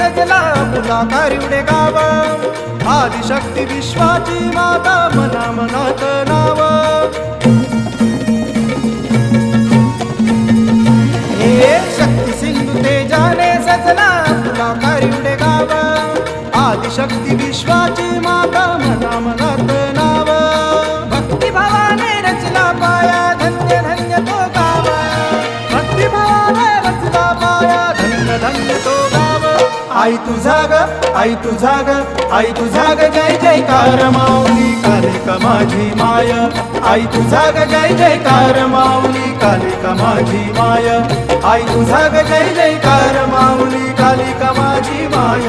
रचला फुला कारिवडे गाव. आदिशक्ती विश्वाची माता मना मनात नाव. हे शक्ती सिंधू तेजाने सजला फुला कारिवडे गाव. आदिशक्ती तो गाव. आई तुझा ग आई तुझा ग आई तुझा ग जय जयकार माऊली कालिका माझी माय. आई तुझा ग जय जयकार माऊली कालिका माझी माय. आई तुझा ग जय जयकार माऊली कालिका माझी माय.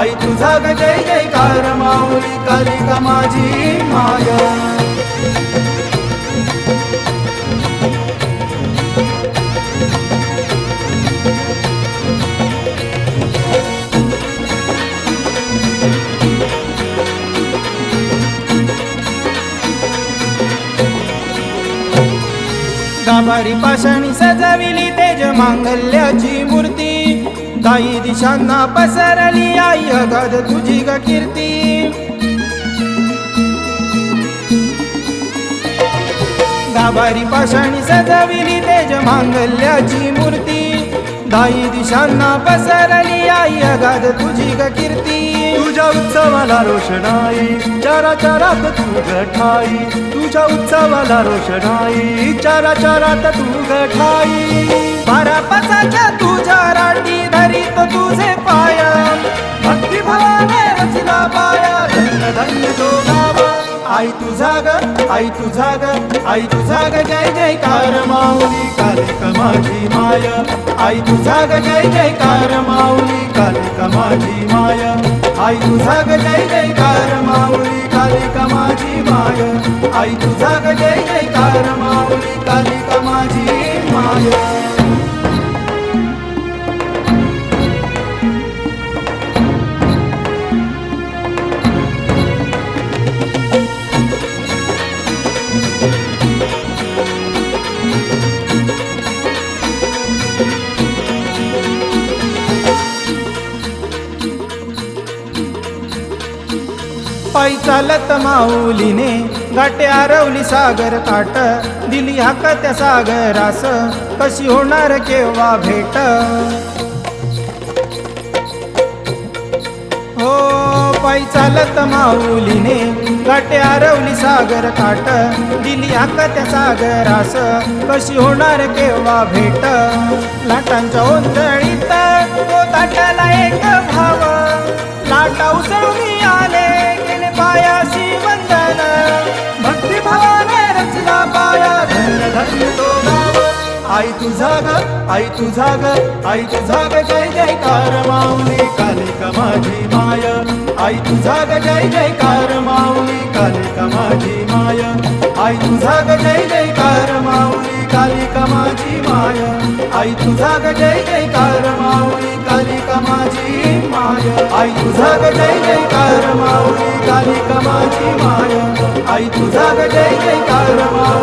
आई तुझा ग जय जयकार माऊली कालिका माझी माय. गाभारी पाषाणी सजविली तेज मांगल्याची मूर्ती. दाई दिशांना पसरली आई अगाध तुझी ग कीर्ती. गाभारी पाषाणी सजविली तेज मांगल्याची मूर्ती. दाई दिशांना पसरली आई अगाध तुझी ग कीर्ती. तुझ्या उत्सवाला रोषणाई चारा चारात तू गठाई तुझ्या उत्सवाला रोषणाई चारा चारात तू गठाई बारा पाचाच्या तुझ्या राटी धरीत तुझे पाया. भक्तिभावाने रचला पाया धन्य धन्य तो गाव आई तुझा ग आई तुझा ग आई तुझा ग जय जयकार माऊली. माझी माय. आई तुझा ग जय जयकार माऊली कालिका माझी माय. आई तुझा ग जय जयकार माऊली कालिका माझी माय. आई तुझा ग जय जयकार पायी चालत माऊलीने गाठे आरवली सागर काट दिली हाक त्या सागरास कशी होणार केव्हा भेट? हो पायी चालत माऊलीने गाठे आरवली सागर काट दिली हाक त्या सागरास कशी होणार केव्हा भेट? लाटांच्या ओंजळीत तो ताटाला एक आई तुझा ग आई तुझा ग आई तुझा ग जय जयकार माऊली कालिका माझी माय. आई तुझा ग जय जयकार माऊली कालिका माझी माय. आई तुझा ग जय जयकार माऊली कालिका माझी माय. आई तुझा ग जय जयकार माऊली कालिका माझी माय. आई तुझा ग जय जयकार माऊली कालिका माझी माय. आई तुझा ग जय जयकार माऊली